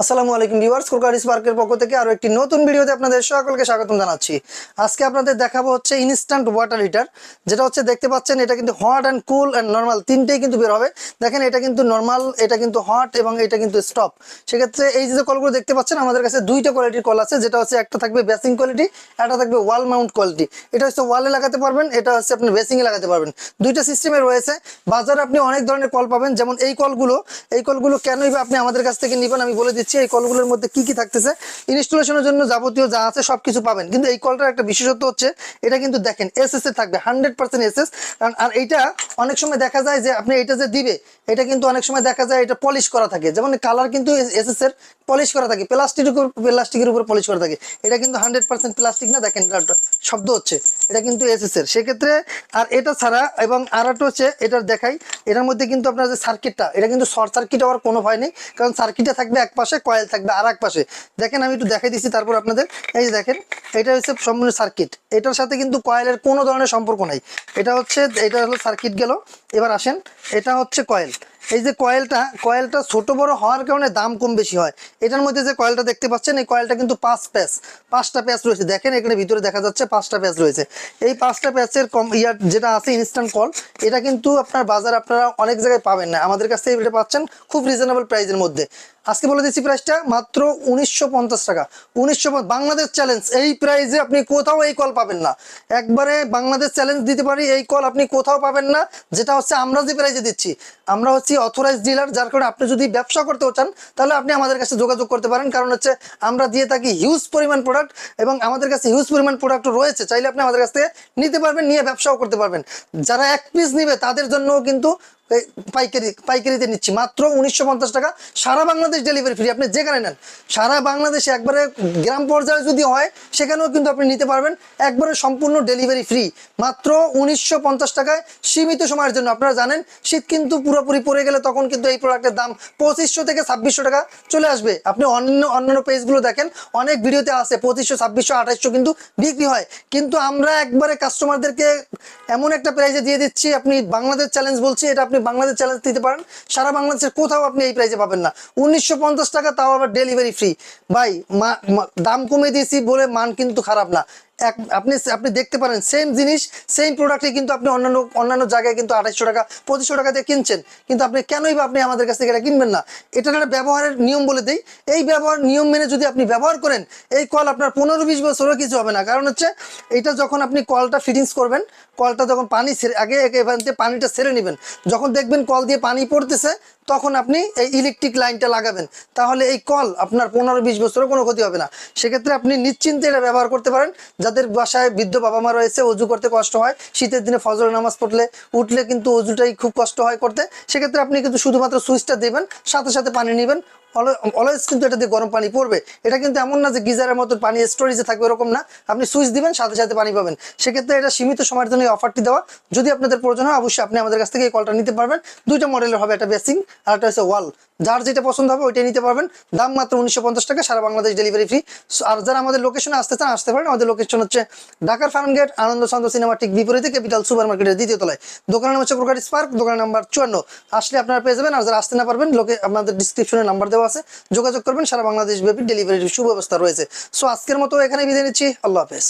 আসসালামু আলাইকুম ভিউয়ার্স কোরকারিস পার্কের পক্ষ থেকে আরও একটি নতুন ভিডিওতে আপনাদের সকলকে স্বাগতম জানাচ্ছি। আজকে আপনাদের দেখাবো হচ্ছে ইনস্ট্যান্ট ওয়াটার হিটার যেটা হচ্ছে দেখতে পাচ্ছেন এটা কিন্তু hot and cool and normal তিনটেই কিন্তু বের হবে। দেখেন এটা কিন্তু নর্মাল এটা কিন্তু হট এবং এটা কিন্তু স্টপ সেক্ষেত্রে এই যে কলগুলো দেখতে পাচ্ছেন, আমাদের কাছে দুইটা কোয়ালিটির কল আছে, যেটা হচ্ছে একটা থাকবে বেসিং কোয়ালিটি একটা থাকবে ওয়াল মাউন্ট কোয়ালিটি এটা হচ্ছে ওয়ালে লাগাতে পারবেন, এটা হচ্ছে আপনি বেসিংয়ে লাগাতে পারবেন। দুইটা সিস্টেমে রয়েছে। বাজারে আপনি অনেক ধরনের কল পাবেন, যেমন এই কলগুলো এই কলগুলো কেনই বা আপনি আমাদের কাছ থেকে নেবেন, আমি বলে দিচ্ছি। এই কলগুলোর মধ্যে কি কি থাকতেছে? ইনস্টলেশনের জন্য যাবতীয় যা আছে সব কিছু পাবেন। কিন্তু এই কলটার একটা বিশেষত্ব হচ্ছে, এটা কিন্তু দেখেন এসএস এ থাকবে হান্ড্রেড পার্সেন্ট এসএস আর এইটা অনেক সময় দেখা যায় যে আপনি এটা যে দিবে, এটা কিন্তু অনেক সময় দেখা যায় এটা পলিশ করা থাকে। যেমন কালার কিন্তু এসএস এর পলিশ করা থাকে প্লাস্টিকের উপর প্লাস্টিকের উপর পলিশ করা থাকে। এটা কিন্তু হান্ড্রেড পার্সেন্ট প্লাস্টিক না, দেখেন শব্দ হচ্ছে। এটা কিন্তু এসএস এর। সেক্ষেত্রে, আর এটা ছাড়া, এবং আর হচ্ছে, এটার দেখাই, এটার মধ্যে কিন্তু আপনার যে সার্কিটটা এটা কিন্তু শর্ট সার্কিট হওয়ার কোনো ভয় নেই। কারণ সার্কিটটা থাকবে এক পাশে কয়েল থাকবে আর পাশে। দেখেন, আমি একটু দেখাই দিচ্ছি তারপর আপনাদের। এই যে দেখেন, এটা হচ্ছে সম্পূর্ণ সার্কিট এটার সাথে কিন্তু কয়েলের কোনো ধরনের সম্পর্ক নাই। এটা হচ্ছে, এটা হলো সার্কিট গেল। এবার আসেন, এটা হচ্ছে কয়েল। এই যে কয়েলটা কয়েলটা ছোট বড় হওয়ার কারণে দাম কম বেশি হয়। এটার মধ্যে যে কয়েলটা দেখতে পাচ্ছেন, এই কয়েলটা কিন্তু পাঁচ প্যাচ, পাঁচটা প্যাচ রয়েছে। দেখেন, এখানে ভিতরে দেখা যাচ্ছে পাঁচটা প্যাচ রয়েছে। এই পাঁচটা প্যাচের কম ইয়ার যেটা আছে ইনস্ট্যান্ট কল এটা কিন্তু আপনার বাজার আপনারা অনেক জায়গায় পাবেন না। আমাদের কাছ থেকে এটা পাচ্ছেন খুব রিজনেবল প্রাইসের মধ্যে। আজকে বলে দিচ্ছি প্রাইসটা মাত্র উনিশশো পঞ্চাশ টাকা। উনিশশো বাংলাদেশ চ্যালেঞ্জ এই প্রাইসে আপনি কোথাও এই কল পাবেন না। একবারে বাংলাদেশ চ্যালেঞ্জ দিতে পারি, এই কল আপনি কোথাও পাবেন না, যেটা হচ্ছে আমরা যে প্রাইসে দিচ্ছি। আমরা হচ্ছি অথরাইজ ডিলার যার কারণে আপনি যদি ব্যবসা করতে চান, তাহলে আপনি আমাদের কাছে যোগাযোগ করতে পারেন। কারণ হচ্ছে আমরা দিয়ে থাকি হিউজ পরিমাণ প্রোডাক্ট এবং আমাদের কাছে হিউজ পরিমাণ প্রোডাক্ট রয়েছে। চাইলে আপনি আমাদের কাছ থেকে নিতে পারবেন, নিয়ে ব্যবসাও করতে পারবেন। যারা এক পিস নিবে, তাদের জন্যও কিন্তু পাইকারি, পাইকারিতে নিচ্ছি। মাত্র উনিশশো পঞ্চাশ টাকা। সারা বাংলাদেশ ডেলিভারি ফ্রি আপনি যেখানে নেন, সারা বাংলাদেশে একবারে গ্রাম পর্যায়ে যদি হয়, সেখানেও কিন্তু আপনি নিতে পারবেন। একবারে সম্পূর্ণ ডেলিভারি ফ্রি মাত্র উনিশশো পঞ্চাশ টাকায় সীমিত সময়ের জন্য। আপনারা জানেন, শীত কিন্তু পুরোপুরি পড়ে গেলে তখন কিন্তু এই প্রোডাক্টের দাম পঁচিশশো থেকে ছাব্বিশশো টাকা চলে আসবে। আপনি অন্য অন্যান্য পেজগুলো দেখেন, অনেক ভিডিওতে আছে পঁচিশশো, ছাব্বিশশো, আঠাইশশো কিন্তু বিক্রি হয়। কিন্তু আমরা একবারে কাস্টমারদেরকে এমন একটা প্রাইজে দিয়ে দিচ্ছি, আপনি বাংলাদেশ চ্যালেঞ্জ বলছি, এটা আপনি বাংলাদেশ চ্যালেঞ্জ দিতে পারেন, সারা বাংলাদেশের কোথাও আপনি এই প্রাইসে পাবেন না। উনিশশো পঞ্চাশ টাকা তাও আবার ডেলিভারি ফ্রি ভাই দাম কমে দিয়েছি বলে মান কিন্তু খারাপ না। এক, আপনি আপনি দেখতে পারেন সেম জিনিস সেম প্রোডাক্টে কিন্তু আপনি অন্যান্য অন্যান্য জায়গায় কিন্তু আঠাইশশো টাকা, পঁচিশশো টাকা দিয়ে কিনছেন। কিন্তু আপনি কেনই বা আপনি আমাদের কাছ থেকে এটা কিনবেন না? এটা একটা ব্যবহারের নিয়ম বলে দেই। এই ব্যবহার, নিয়ম মেনে যদি আপনি ব্যবহার করেন, এই কল আপনার পনেরো বিশ বছরও কিছু হবে না। কারণ হচ্ছে, এটা যখন আপনি কলটা ফিটিংস করবেন কলটা যখন পানি ছেড়ে, আগে থেকে পানিটা ছেড়ে নেবেন, যখন দেখবেন কল দিয়ে পানি পড়তেছে তখন আপনি এই ইলেকট্রিক লাইনটা লাগাবেন। তাহলে এই কল আপনার পনেরো বিশ বছরও কোনো ক্ষতি হবে না। সেক্ষেত্রে আপনি নিশ্চিন্তে এটা ব্যবহার করতে পারেন। যাদের বাসায় বৃদ্ধ বাবা মা রয়েছে, অজু করতে কষ্ট হয়, শীতের দিনে ফজর নামাজ পড়লে উঠলে কিন্তু অজুটাই খুব কষ্ট হয় করতে। সেক্ষেত্রে আপনি কিন্তু শুধুমাত্র সুইচটা দেবেন, সাথে সাথে পানি নেবেন অলওয়েজ কিন্তু এটা দিয়ে গরম পানি পড়বে। এটা কিন্তু এমন না যে গিজারের মতো পানি স্টোরেজে থাকবে এরকম না। আপনি সুইচ দিবেন, সাথে সাথে পানি পাবেন। সেক্ষেত্রে এটা সীমিত সময়ের জন্য অফারটি দেওয়া। যদি আপনাদের প্রয়োজন হয়, অবশ্যই আপনি আমাদের কাছ থেকে এই কলটা নিতে পারবেন। দুইটা মডেলের হবে একটা বেসিং আর একটা হচ্ছে ওয়াল যার যেটা পছন্দ হবে ওইটাই নিতে পারবেন। দাম মাত্র উনিশশো পঞ্চাশ টাকা, সারা বাংলাদেশ ডেলিভারি ফ্রি আর যারা আমাদের লোকেশনে আসতে চান, আসতে পারেন। আমাদের লোকেশন হচ্ছে ঢাকার farm gate, Ananda Chandra cinema ঠিক বিপরীতে ক্যাপিটাল সুপার মার্কেটের দ্বিতীয় তলায়। দোকানের নাম হচ্ছে প্রকার স্পার্ক, দোকানের নাম্বার চুয়ান্ন। আসলে আপনারা পেয়ে যাবেন আর যারা আসতে না পারবেন, লোকে আপনাদের ডিসক্রিপশনে নাম্বার দেওয়া আছে। যোগাযোগ করবেন, সারা বাংলাদেশ ব্যাপী ডেলিভারির সুব্যবস্থা রয়েছে। সো আজকের মতো এখানে বিদায় নিচ্ছি। আল্লাহ হাফেজ।